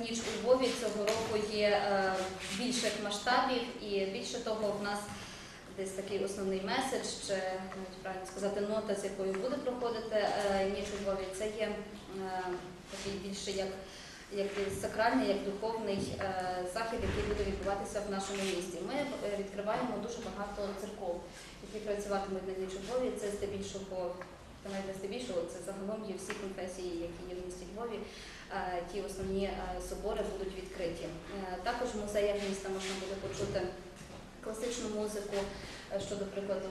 ніч у Львові цього року є е, більших масштабів, і більше того, в нас десь такий основний меседж, чи навіть правильно сказати, нота, з якою буде проходити е, ніч у Львові, це є е, такий більше як, як сакральний, як духовний захід, який буде відбуватися в нашому місті. Ми відкриваємо дуже багато церков, які працюватимуть на ніч у Львові. Це здебільшого, та навіть здебільшого, це загалом є всі конфесії, які є в місті Львові. Е, Ті основні е, собори будуть відкриті. Е, Також в музеях міста можна буде почути класичну музику. Що, до прикладу,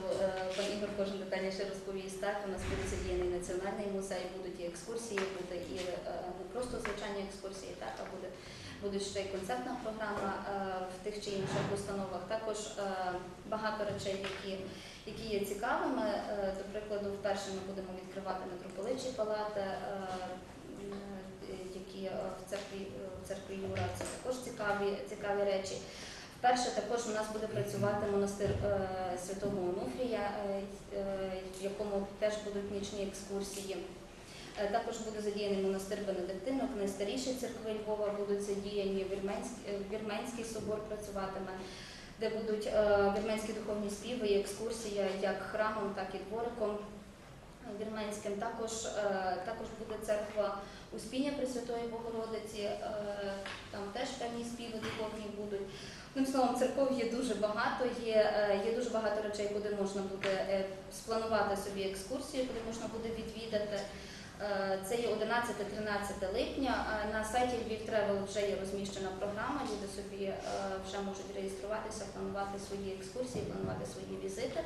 пан Ігор кожен детальніше розповість. Так, у нас буде задіяний національний музей, будуть і екскурсії, буде і не просто звичайні екскурсії, так, а буде, буде ще й концертна програма в тих чи інших установах. Також багато речей, які, які є цікавими. До прикладу, вперше ми будемо відкривати митрополичі палати. Е, е, Які е, в церкві в церкві Юра це також цікаві цікаві речі. Вперше також у нас буде працювати монастир е, Святого Онуфрія, в якому теж будуть нічні екскурсії. Також буде задіяний монастир Бенедиктинок, найстаріші церкви Львова будуть задіяні, Вірменський, Вірменський собор працюватиме, де будуть вірменські духовні співи і екскурсія як храмом, так і двориком вірменським. Також, е, також буде церква Успіння Пресвятої Богородиці, е, там теж певні співи духовні будуть. Одним словом, церков є дуже багато, є, е, є дуже багато речей, куди можна буде спланувати собі екскурсію, куди можна буде відвідати. Це є 11-13 липня. На сайті Львів Тревел вже є розміщена програма. Люди собі вже можуть реєструватися, планувати свої екскурсії, планувати свої візити.